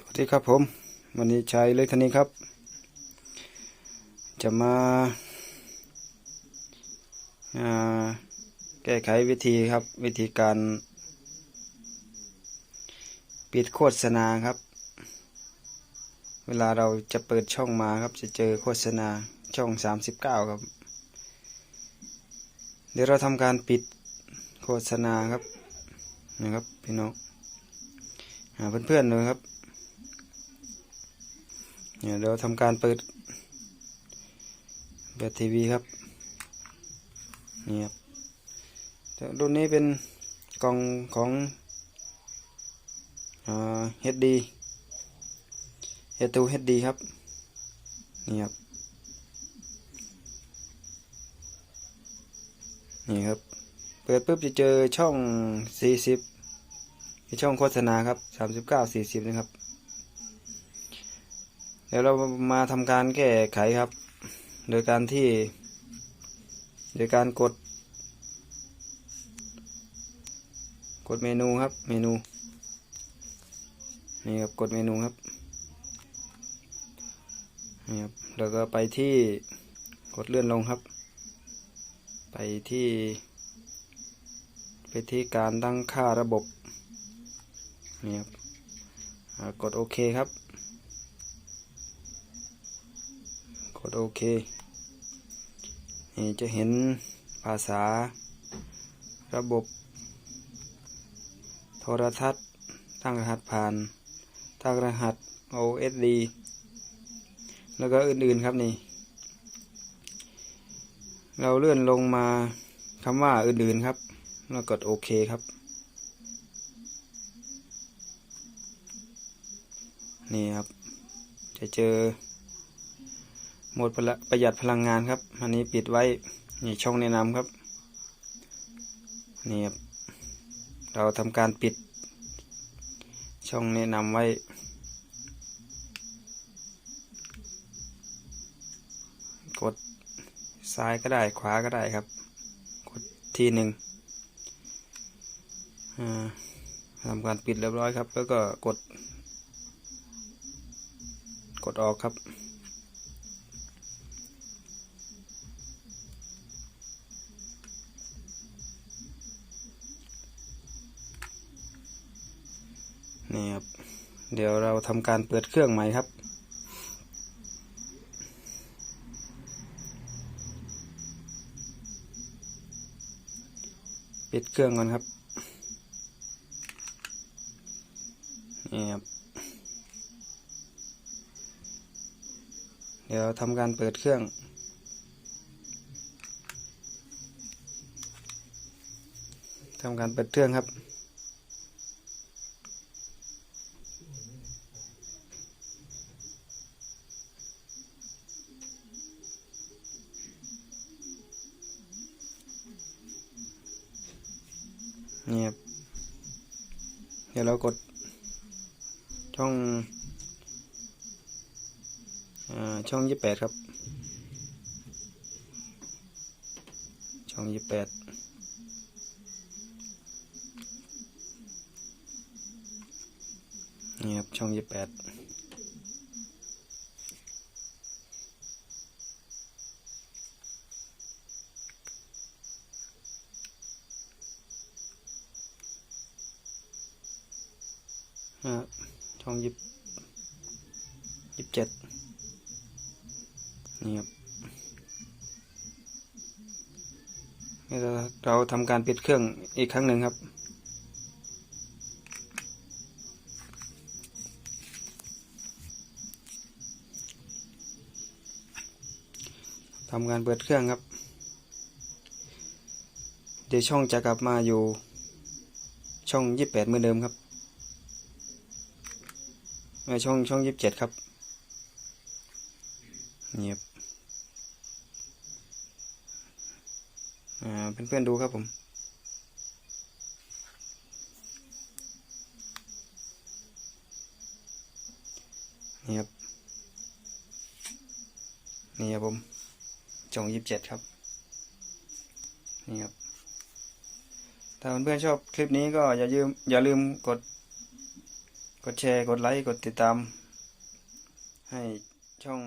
สวัสดีครับผม วันนี้ชัยเลยทันนี้ครับ จะมาาแก้ไขวิธีครับ วิธีการ ปิดโฆษณาครับ เวลาเราจะเปิดช่องมาครับ จะเจอโฆษณาช่อง 39 ครับ เดี๋ยวเราทำการปิดโฆษณาครับนะครับพี่น้องหาเพื่อนๆเลยครับ เนี่ยเราทำการเปิดแบบทีวีครับนี่ครับต่รุ่นนี้เป็นกล่องของเฮดดีเฮตูเฮดดีครับนี่ครับนี่ครับ เปิดปุ๊บจะเจอช่อง 40ที่ช่องโฆษณาครับ 39 40 นะครับ เดี๋ยวเรามาทำการแก้ไขครับ โดยการที่ โดยการกด กดเมนูครับ เมนู นี่ครับ กดเมนูครับ นี่ครับ แล้วก็ไปที่ กดเลื่อนลงครับ ไปที่ ไปที่การตั้งค่าระบบ นี่ครับ กดโอเคครับ กด โอเค นี่จะเห็นภาษา ระบบ โทรทัศน์ ตั้งรหัสผ่าน ตั้งรหัส OSD แล้วก็อื่นๆครับนี่ เราเลื่อนลงมาคำว่าอื่นๆครับ แล้วกดโอเคครับ นี่ครับ จะเจอ โหมดประประหยัดพลังงานครับ อันนี้ปิดไว้นี่ช่องแนะนำครับนี่ครับเราทำการปิด ช่องแนะนำไว้ กดซ้ายก็ได้ขวาก็ได้ครับ กดทีหนึ่งทำการปิดเรียบร้อยครับ แล้วก็กด กดออกครับ นี่ครับ เดี๋ยวเราทำการเปิดเครื่องใหม่ครับ ปิดเครื่องก่อนครับ นี่ครับ เดี๋ยวทำการเปิดเครื่องทำการเปิดเครื่องครับ นี่ครับ เดี๋ยวเรากดช่องอช่องยี่แปดครับ ช่องยี่แปดนี่ครับช่องยี่แปด ช่องยี่สิบเจ็ดนี่ครับนี่เราเราทำการปิดเครื่องอีกครั้งหนึ่งครับ ทำการเปิดเครื่องครับ เดี๋ยวช่องจะกลับมาอยู่ช่องยี่สิบแปดเหมือนเดิมครับ ช่องช่องยี่สิบเจ็ดครับเงียบอ่าเพื่อนๆดูครับผมนี่ครับนี่ครับผมช่องยี่สิบเจ็ดครับนี่ครับถ้าเพื่อนๆชอบคลิปนี้ก็อย่าลืมอย่าลืมกด กดแชร์ กดไลค์ กดติดตาม ให้ช่อง